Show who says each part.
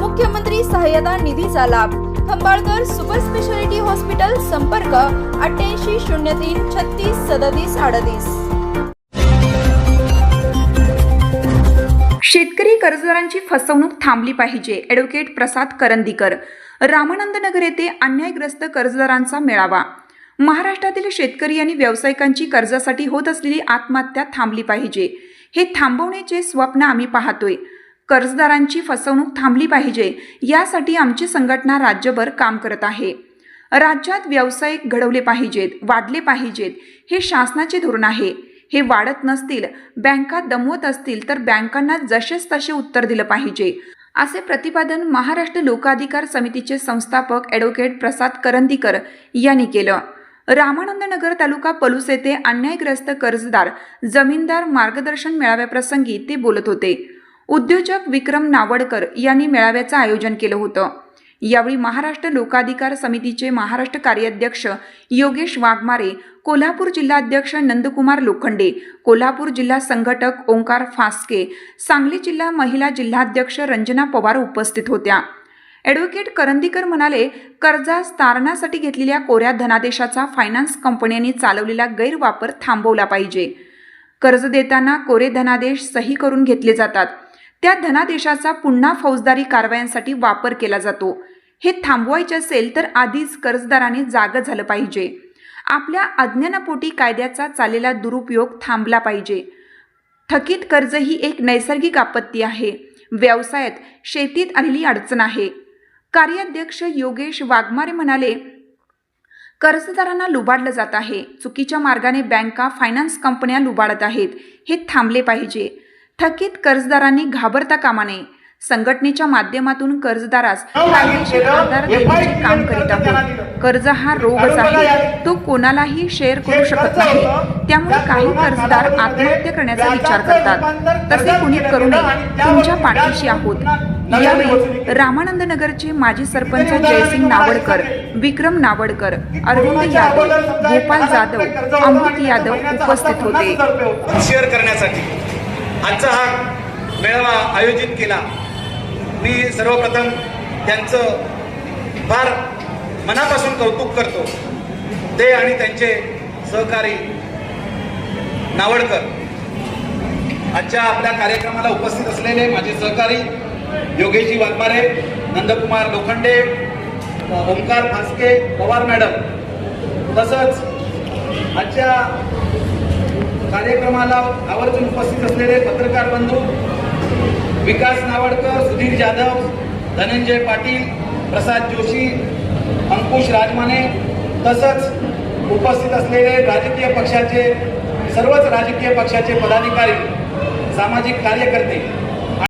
Speaker 1: मुख्यमंत्री सहाय्यता निधीचा लाभ. खंबाळकर सुपर स्पेशालिटी हॉस्पिटल संपर्क अठ्ठ्याऐंशी शून्य तीन छत्तीस सदतीस अडतीस.
Speaker 2: शेतकरी कर्जदारांची फसवणूक थांबली पाहिजे ॲडव्होकेट प्रसाद करंदीकर. रामानंदनगर येथे अन्यायग्रस्त कर्जदारांचा मेळावा. महाराष्ट्रातील शेतकरी आणि व्यावसायिकांची कर्जासाठी होत असलेली आत्महत्या थांबली पाहिजे. हे थांबवण्याचे स्वप्न आम्ही पाहतोय. कर्जदारांची फसवणूक थांबली पाहिजे. यासाठी आमची संघटना राज्यभर काम करत आहे. राज्यात व्यावसायिक घडवले पाहिजेत वाढले पाहिजेत. हे शासनाचे धोरण आहे. हे वाढत नसतील बँका दमवत असतील तर बँकांना जसेच तसे उत्तर दिलं पाहिजे. असे प्रतिपादन महाराष्ट्र लोकाधिकार समितीचे संस्थापक ॲडव्होकेट प्रसाद करंदीकर यांनी केलं. रामानंदनगर तालुका पलूस येथे अन्यायग्रस्त कर्जदार जमीनदार मार्गदर्शन मेळाव्याप्रसंगी ते बोलत होते. उद्योजक विक्रम नावडकर यांनी मेळाव्याचं आयोजन केलं होतं. यावेळी महाराष्ट्र लोकाधिकार समितीचे महाराष्ट्र कार्याध्यक्ष योगेश वाघमारे कोल्हापूर जिल्हाध्यक्ष नंदकुमार लोखंडे कोल्हापूर जिल्हा संघटक ओंकार फास्के सांगली जिल्हा महिला जिल्हाध्यक्ष रंजना पवार उपस्थित होत्या. ॲडव्होकेट करंदीकर म्हणाले कर्जास तारणासाठी घेतलेल्या कोऱ्या धनादेशाचा फायनान्स कंपन्यांनी चालवलेला गैरवापर थांबवला पाहिजे. कर्ज देताना कोरे धनादेश सही करून घेतले जातात. त्या धनादेशाचा पुन्हा फौजदारी कारवायांसाठी वापर केला जातो. हे थांबवायचे असेल तर आधीच कर्जदाराने जागं झालं पाहिजे. आपल्या अज्ञानापोटी कायद्याचा चाललेला दुरुपयोग थांबला पाहिजे. थकीत कर्ज ही एक नैसर्गिक आपत्ती आहे. व्यवसायात शेतीत आलेली अडचण आहे. कार्याध्यक्ष योगेश वाघमारे म्हणाले कर्जदारांना लुबाडलं जात आहे. चुकीच्या मार्गाने बँका फायनान्स कंपन्या लुबाडत आहेत. हे थांबले पाहिजे. थकीत कर्जदारांनी घाबरता कामा नये. संघटनेच्या माध्यमातून कर्जदारास कायदेशीर आधार देण्याचे काम करीत आहोत. कर्ज हा रोगच आहे. तो कोणालाही शेअर करू शकत नाही. त्यामुळे काही कर्जदार आत्महत्या करण्याचा विचार करतात. तसे कुणी करू नये. तुमच्या पाठीशी आहोत. यावेळी रामानंद नगरचे माजी सरपंच जयसिंग नावडकर विक्रम नावडकर अरविंद यादव गोपाल जाधव अमृत यादव उपस्थित होते.
Speaker 3: शेअर करण्यासाठी. आजचा हा मेळावा आयोजित केला. मी सर्वप्रथम त्यांचं फार मनापासून कौतुक करतो. ते आणि त्यांचे सहकारी नावडकर. आजच्या आपल्या कार्यक्रमाला उपस्थित असलेले माझे सहकारी योगेशजी वाघमारे नंदकुमार लोखंडे ओंकार फासके पवार मॅडम. तसंच आजच्या कार्यक्रमाला आवर्जून उपस्थित असलेले पत्रकार बंधू विकास नावडकर सुधीर जाधव धनंजय पाटील प्रसाद जोशी अंकुश राजमाने तसंच उपस्थित असलेले राजकीय पक्षाचे सर्वच राजकीय पक्षाचे पदाधिकारी सामाजिक कार्यकर्ते